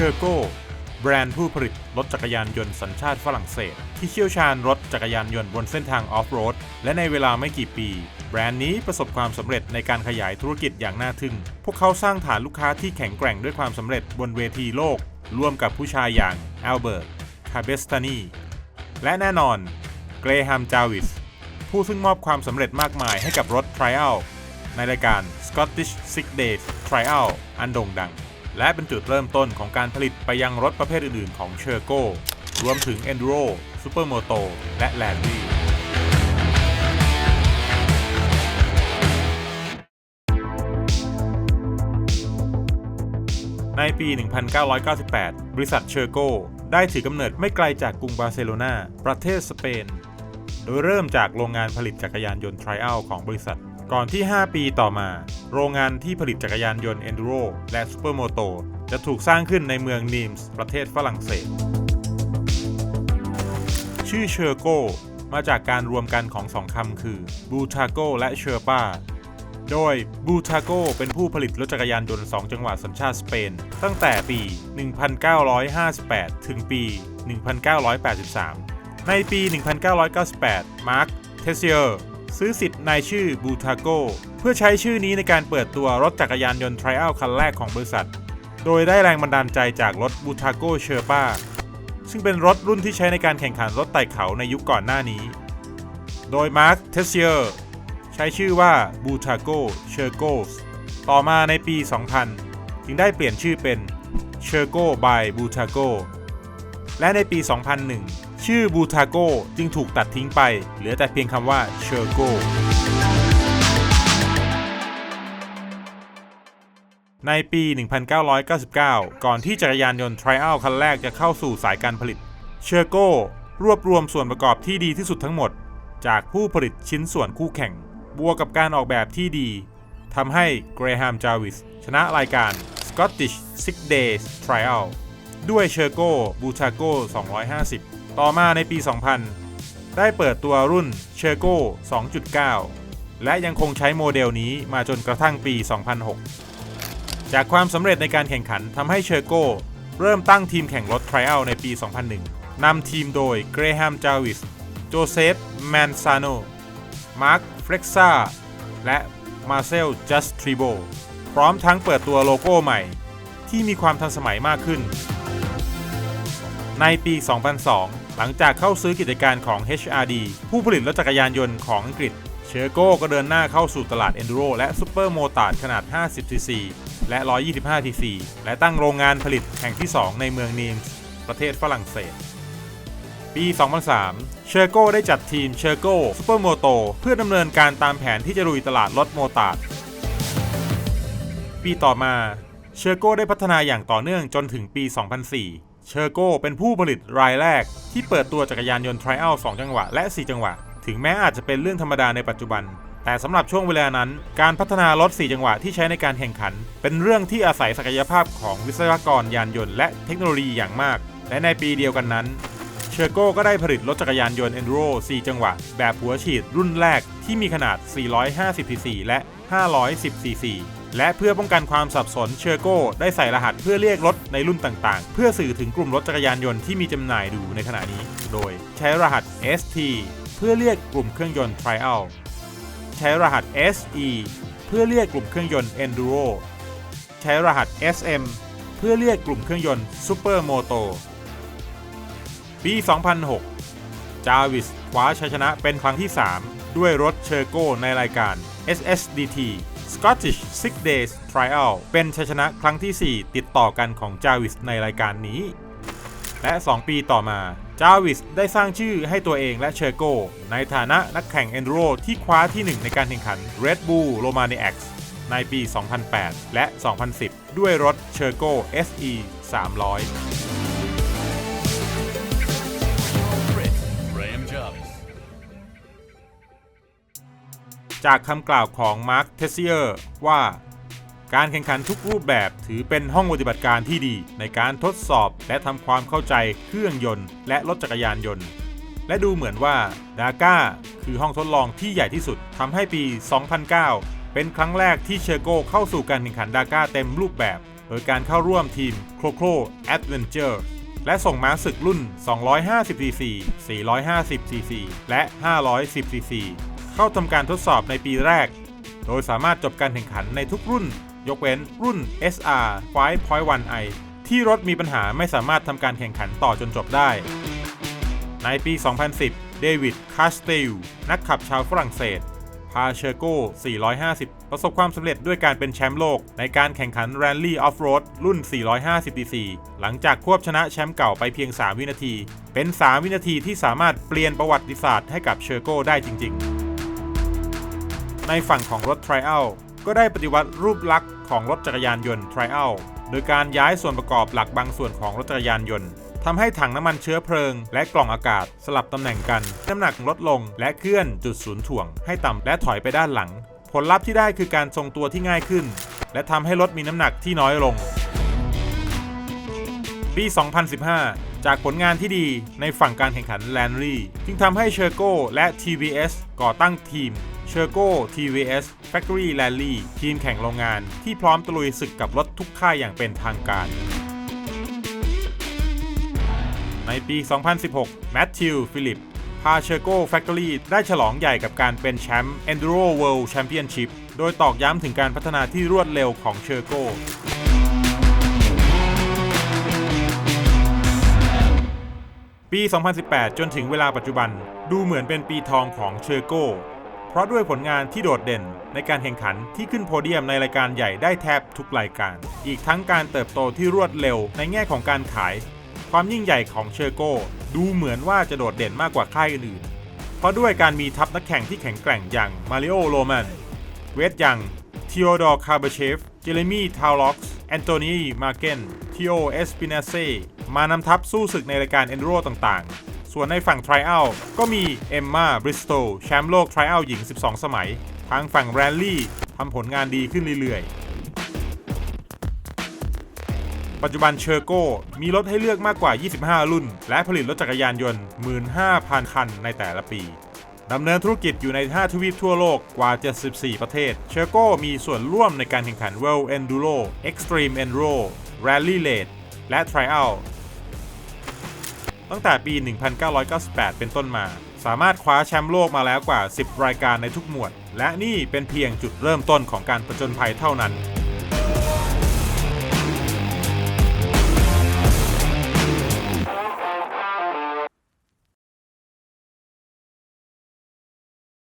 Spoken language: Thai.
ชอร์โกแบรนด์ผู้ผลิตรถจักรยานยนต์สัญชาติฝรั่งเศส ที่เชี่ยวชาญรถจักรยานยนต์บนเส้นทางออฟโรด และในเวลาไม่กี่ปี แบรนด์นี้ประสบความสำเร็จในการขยายธุรกิจอย่างน่าทึ่ง พวกเขาสร้างฐานลูกค้าที่แข็งแกร่งด้วยความสำเร็จบนเวทีโลก ร่วมกับผู้ชายอย่างอัลเบิร์ต คาเบสตานีและแน่นอนเกรแฮม จาวิส ผู้ซึ่งมอบความสำเร็จมากมายให้กับรถ Trial ในรายการ Scottish Six Days Trial อันโด่งดัง และเป็นจุดเริ่มต้นของการผลิตไปยังรถประเภทอื่นๆ ของเชอร์โกรวมถึง Enduro Supermoto และ Landry ในปี 1998 บริษัทเชอร์โกได้ถือกำเนิดไม่ไกลจากกรุงบาร์เซโลนา ประเทศสเปน โดยเริ่มจากโรงงานผลิตจักรยานยนต์ Trial ของบริษัท ก่อนที่ 5 ปีต่อมา โรงงานที่ผลิตจักรยานยนต์ Enduro และ Supermoto จะถูกสร้างขึ้นในเมืองนีมส์ประเทศฝรั่งเศส ชื่อเชอร์โกมาจากการรวมกันของสองคำคือบูทาโกและเชอร์ปาโดยบูทาโกเป็นผู้ผลิตรถจักรยานยนต์ 2 จังหวะสัญชาติสเปน ตั้งแต่ปี 1958 ถึงปี 1983 ในปี 1998 มาร์ค เทเซียร์ ซื้อสิทธิ์ในชื่อบูทาโกเพื่อใช้ชื่อนี้ในการเปิดตัวรถจักรยานยนต์ Trial คันแรกของบริษัท โดยได้แรงบันดาลใจจากรถบูทาโกเชอร์ปาซึ่งเป็นรถรุ่นที่ใช้ในการแข่งขันรถไต่เขาในยุคก่อนหน้านี้ โดยมาร์คเทสเซียร์ใช้ชื่อว่าบูทาโกเชอร์โกสต่อมาในปี 2000 จึงได้เปลี่ยนชื่อเป็นเชอร์โกบายบูทาโกและในปี 2001 ชื่อบูทาโกจึงถูกตัดทิ้งไป เหลือแต่เพียงคำว่าเชอร์โกในปี 1999 ก่อนที่จักรยานยนต์ Trial คันแรกจะเข้าสู่สายการผลิต เชอร์โกรวบรวมส่วนประกอบที่ดีที่สุดทั้งหมด จากผู้ผลิตชิ้นส่วนคู่แข่ง บวกกับการออกแบบที่ดีทำให้เกรแฮม จาวิส ชนะรายการ Scottish Six Days Trial ด้วยเชอร์โกบูทาโก250 ต่อมาในปี 2000 ได้เปิดตัวรุ่นเชอร์โก2.9 และยังคงใช้โมเดลนี้มาจนกระทั่งปี 2006 จากความสำเร็จในการแข่งขันทำให้เชอร์โกเริ่มตั้งทีมแข่งรถ Trial ในปี 2001 นำทีมโดยเกรแฮมจาวิสโจเซฟแมนซาโนมาร์คเฟร็กซ่าและมาเซลจัสทริโบพร้อมทั้งเปิดตัวโลโก้ใหม่ ที่มีความทันสมัยมากขึ้น ในปี 2002 หลังจากเข้าซื้อกิจการของ HRD ผู้ผลิตรถจักรยานยนต์ของอังกฤษ เชอร์โก้ก็เดินหน้าเข้าสู่ตลาด Enduro และ Super m o t a r d ขนาด 50cc และ 125cc และตั้งโรงงานผลิตแห่งที่ 2 ในเมืองนีมส์ประเทศฝรั่งเศส ปี 2003 เชอร์โก้ได้จัดทีมเชอร์โกซูเปอร์โมโตเพื่อดำเนินการตามแผนที่จะลุยตลาดรถโมตาร์ดปีต่อมาเชอร์โก้ได้พัฒนาอย่างต่อเนื่องจนถึงปี 2004 เชอร์โกเป็นผู้ผลิตรายแรก ที่เปิดตัวจักรยานยนต์ Trial 2 จังหวะ และ 4 จังหวะ ถึงแม้อาจจะเป็นเรื่องธรรมดาในปัจจุบัน แต่สำหรับช่วงเวลานั้น การพัฒนารถ 4 จังหวะที่ใช้ในการแข่งขัน เป็นเรื่องที่อาศัยศักยภาพของวิศวกรยานยนต์และเทคโนโลยีอย่างมาก และในปีเดียวกันนั้นเชอร์โกก็ได้ผลิตรถจักรยานยนต์ Enduro 4 จังหวะ แบบหัวฉีดรุ่นแรกที่มีขนาด 450cc และ 510cc และเพื่อป้องกันความสับสนเชอร์โกได้ใส่รหัสเพื่อเรียกรถในรุ่นต่างๆ เพื่อสื่อถึงกลุ่มรถจักรยานยนต์ที่มีจำหน่ายอยู่ในขณะนี้ โดยใช้รหัส ST เพื่อเรียกกลุ่มเครื่องยนต์ Trial ใช้รหัส SE เพื่อเรียกกลุ่มเครื่องยนต์ Enduro ใช้รหัส SM เพื่อเรียกกลุ่มเครื่องยนต์ Supermoto ปี 2006 จาวิสคว้าชัยชนะเป็นครั้งที่ 3 ด้วยรถเชอร์โกในรายการ SSDT Scottish Six Days Trial เป็นชัยชนะครั้งที่ 4 ติดต่อกันของจาวิสในรายการนี้ และ 2 ปีต่อมาจาวิสได้สร้างชื่อให้ตัวเองและเชอร์โก ในฐานะนักแข่ง Enduro ที่คว้าที่ 1 ในการแข่งขัน Red Bull Romani X ในปี 2008 และ 2010 ด้วยรถเชอร์โก SE 300 จากคำกล่าวของมาร์คเทสเซียร์ว่า การแข่งขันทุกรูปแบบถือเป็นห้องปฏิบัติการที่ดี ในการทดสอบและทำความเข้าใจเครื่องยนต์และรถจักรยานยนต์ และดูเหมือนว่าดาก้าคือห้องทดลองที่ใหญ่ที่สุดทำให้ปี 2009 เป็นครั้งแรกที่เชอร์โกเข้าสู่การแข่งขันดาก้าเต็มรูปแบบ โดยการเข้าร่วมทีม c r o c o Adventure และส่งม้าศึกรุ่น 250cc 450cc และ 510cc เข้าทำการทดสอบในปีแรก โดยสามารถจบการแข่งขันในทุกรุ่น ยกเว้นรุ่น SR 5.1i ที่รถมีปัญหาไม่สามารถทำการแข่งขันต่อจนจบได้ ในปี 2010 เดวิด คาสเตลนักขับชาวฝรั่งเศส พาเชอร์โก้450 ประสบความสำเร็จด้วยการเป็นแชมป์โลก ในการแข่งขันแรลลี่ออฟโรดรุ่น 450cc หลังจากควบชนะแชมป์เก่าไปเพียง 3 วินาที เป็น 3 วินาทีที่สามารถเปลี่ยนประวัติศาสตร์ให้กับเชอร์โก้ได้จริง ๆ ในฝั่งของรถ Trial ก็ได้ปฏิวัติรูปลักษณ์ของรถจักรยานยนต์ Trial โดยการย้ายส่วนประกอบหลักบางส่วนของรถจักรยานยนต์ทำให้ถังน้ำมันเชื้อเพลิง และกล่องอากาศสลับตำแหน่งกัน น้ำหนักลดลงและเคลื่อนจุดศูนย์ถ่วง ให้ต่ำและถอยไปด้านหลัง ผลลัพธ์ที่ได้คือการทรงตัวที่ง่ายขึ้น และทำให้รถมีน้ำหนักที่น้อยลง ปี 2015 จากผลงานที่ดีในฝั่งการแข่งขันแลนรี่จึงทำให้เชอร์โกและ TVS ก่อตั้งทีม เชอร์โก TVS Factory Rally ทีมแข่งโรงงานที่พร้อมตะลุยศึกกับรถทุกค่ายอย่างเป็นทางการ ในปี 2016 แมทธิว ฟิลิป พาเชอร์โก้ Factory ได้ฉลองใหญ่กับการเป็นแชมป์ Enduro World Championship โดยตอกย้ำถึงการพัฒนาที่รวดเร็วของเชอร์โก้ปี 2018 จนถึงเวลาปัจจุบัน ดูเหมือนเป็นปีทองของเชอร์โกเพ ราะด้วยผลงานที่โดดเด่นในการแข่งขันที่ขึ้นโพเดียมในรายการใหญ่ได้แทบทุกรายการ อีกทั้งการเติบโตที่รวดเร็วในแง่ของการขาย ความยิ่งใหญ่ของเชอร์โกดูเหมือนว่าจะโดดเด่นมากกว่าค่ายอื่น เพราะด้วยการมีทัพนักแข่งที่แข็งแกร่งอย่างมาริโอโรแมนเวทยังทีโอดอร์คาร์เบเชฟ เจเรมีทาวล็อกส์แอนโทนีมาเกนทีโอเอสปินาเซมานำทัพสู้ศึกในรายการเอนโรต่างๆ ส่วนในฝั่ง t r i อัลก็มีเอมมาบริสโตแชมป์โลก t r i อัลหญิง 12 สมัย ทางฝั่งแรลลี่ทำผลงานดีขึ้นเรื่อยๆ ปัจจุบันเชอร์โกมีรถให้เลือกมากกว่า 25 รุ่น และผลิตรถจักรยานยนต์ 15,000 คันในแต่ละปีดำเนินธุรกิจอยู่ใน 5 ทวีปทั่วโลกกว่า 74 ประเทศ เชอร์โกมีส่วนร่วมในการแข่งขัน World Enduro Extreme Enduro Rally Raid และ Trial ตั้งแต่ปี 1998 เป็นต้นมา สามารถคว้าแชมป์โลกมาแล้วกว่า 10 รายการในทุกหมวด และนี่เป็นเพียงจุดเริ่มต้นของการผจญภัยเท่านั้น